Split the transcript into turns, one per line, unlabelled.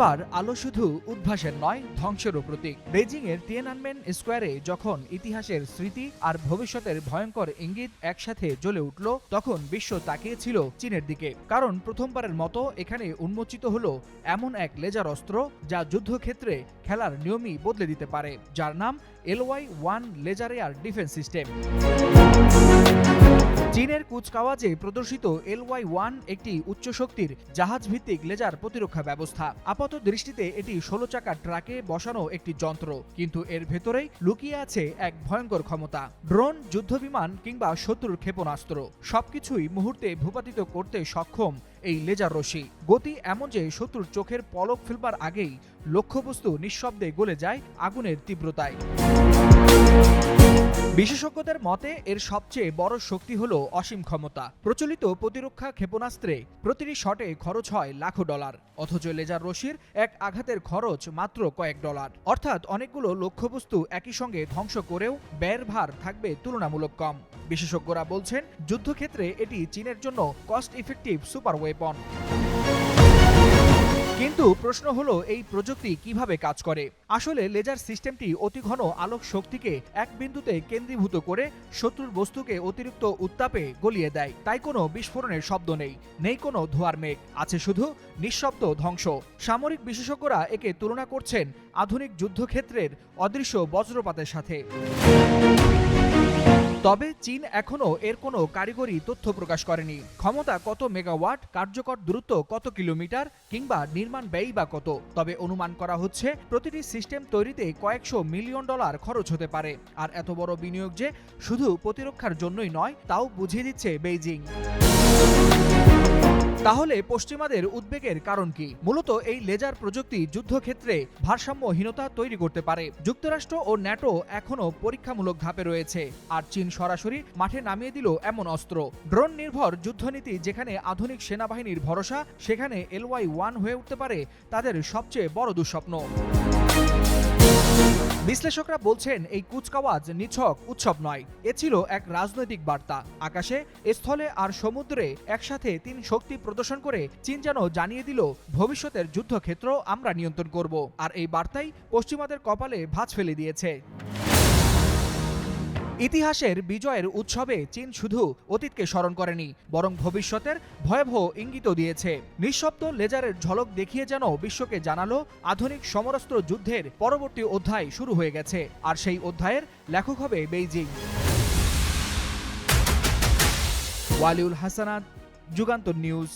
এবার আলো শুধু উদ্ভাসের নয় ধ্বংসেরও প্রতীক। বেজিং এর টিয়েনানমেন স্কোয়ারে যখন ইতিহাসের স্মৃতি আর ভবিষ্যতের ভয়ঙ্কর ইঙ্গিত একসাথে জ্বলে উঠল, তখন বিশ্ব তাকিয়েছিল চীনের দিকে। কারণ প্রথমবারের মতো এখানে উন্মোচিত হলো এমন এক লেজার অস্ত্র যা যুদ্ধক্ষেত্রে খেলার নিয়মই বদলে দিতে পারে, যার নাম LY one laser air defence system. চীনের কুচকাওয়াজে প্রদর্শিত এলওয়াই ওয়ান একটি উচ্চ শক্তির জাহাজ ভিত্তিক লেজার প্রতিরক্ষা ব্যবস্থা। আপাত দৃষ্টিতে এটি ষোলো চাকার ট্রাকে বসানো একটি যন্ত্র, কিন্তু এর ভেতরেই লুকিয়ে আছে এক ভয়ঙ্কর ক্ষমতা। ড্রোন, যুদ্ধবিমান কিংবা শত্রুর ক্ষেপণাস্ত্র, সবকিছুই মুহূর্তে ভূপাতিত করতে সক্ষম এই লেজার রশ্মি। গতি এমন যে শত্রুর চোখের পলক ফেলবার আগেই লক্ষ্যবস্তু নিঃশব্দে গলে যায় আগুনের তীব্রতায়। বিশেষজ্ঞদের মতে, এর সবচেয়ে বড় শক্তি হল অসীম ক্ষমতা। প্রচলিত প্রতিরক্ষা ক্ষেপণাস্ত্রে প্রতিটি শটে খরচ হয় লাখো ডলার, অথচ লেজার রশির এক আঘাতের খরচ মাত্র কয়েক ডলার। অর্থাৎ অনেকগুলো লক্ষ্যবস্তু একই সঙ্গে ধ্বংস করেও ব্যয়ের ভার থাকবে তুলনামূলক কম। বিশেষজ্ঞরা বলছেন, যুদ্ধক্ষেত্রে এটি চীনের জন্য কস্ট ইফেক্টিভ সুপার ওয়েপন কিন্তু প্রশ্ন হলো, এই প্রযুক্তি কীভাবে কাজ করে? আসলে লেজার সিস্টেমটি অতি ঘন আলোক শক্তিকে এক বিন্দুতে কেন্দ্রীভূত করে শত্রুর বস্তুকে অতিরিক্ত উত্তাপে গলিয়ে দেয়। তাই কোনো বিস্ফোরণের শব্দ নেই নেই কোনো ধোয়ার মেঘ, আছে শুধু নিঃশব্দ ধ্বংস। সামরিক বিশেষজ্ঞরা একে তুলনা করছেন আধুনিক যুদ্ধক্ষেত্রের অদৃশ্য বজ্রপাতের সাথে। তবে চীন এখনও এর কোনো কারিগরি তথ্য প্রকাশ করেনি। ক্ষমতা কত মেগাওয়াট, কার্যকর দূরত্ব কত কিলোমিটার, কিংবা নির্মাণ ব্যয় বা কত? তবে অনুমান করা হচ্ছে প্রতিটি সিস্টেম তৈরিতে কয়েকশো মিলিয়ন ডলার খরচ হতে পারে। আর এত বড় বিনিয়োগ যে শুধু প্রতিরক্ষার জন্যই নয়, তাও বুঝিয়ে দিচ্ছে বেইজিং। তাহলে পশ্চিমাদের উদ্বেগের কারণ কি? মূলত এই লেজার প্রযুক্তি যুদ্ধক্ষেত্রে ভারসাম্যহীনতা তৈরি করতে পারে। যুক্তরাষ্ট্র ও ন্যাটো এখনও পরীক্ষামূলক ধাপে রয়েছে, আর চীন সরাসরি মাঠে নামিয়ে দিল এমন অস্ত্র। ড্রোন নির্ভর যুদ্ধনীতি যেখানে আধুনিক সেনাবাহিনীর ভরসা, সেখানে এলওয়াই ওয়ান হয়ে উঠতে পারে তাদের সবচেয়ে বড় দুঃস্বপ্ন। বিশ্লেষকরা বলছেন, এই কুচকাওয়াজ নিছক উৎসব নয়। এ ছিল এক রাজনৈতিক বার্তা। আকাশে স্থলে আর সমুদ্রে একসাথে তিন শক্তি প্রদর্শন করে চীন যেন জানিয়ে দিল, ভবিষ্যতের যুদ্ধক্ষেত্র আমরা নিয়ন্ত্রণ করব। আর এই বার্তাই পশ্চিমাদের কপালে ভাঁজ ফেলে দিয়েছে। ইতিহাসের বিজয়ের উৎসবে চীন শুধু অতীতকে স্মরণ করেনি, বরং ভবিষ্যতের ভয়াবহ ইঙ্গিত দিয়েছে। নিঃশব্দ লেজারের ঝলক দেখিয়ে যেন বিশ্বকে জানালো আধুনিক সমরাস্ত্র যুদ্ধের পরবর্তী অধ্যায় শুরু হয়ে গেছে, আর সেই অধ্যায়ের লেখক হবে বেইজিং। ওয়ালিউল হাসানাত, যুগান্তর নিউজ।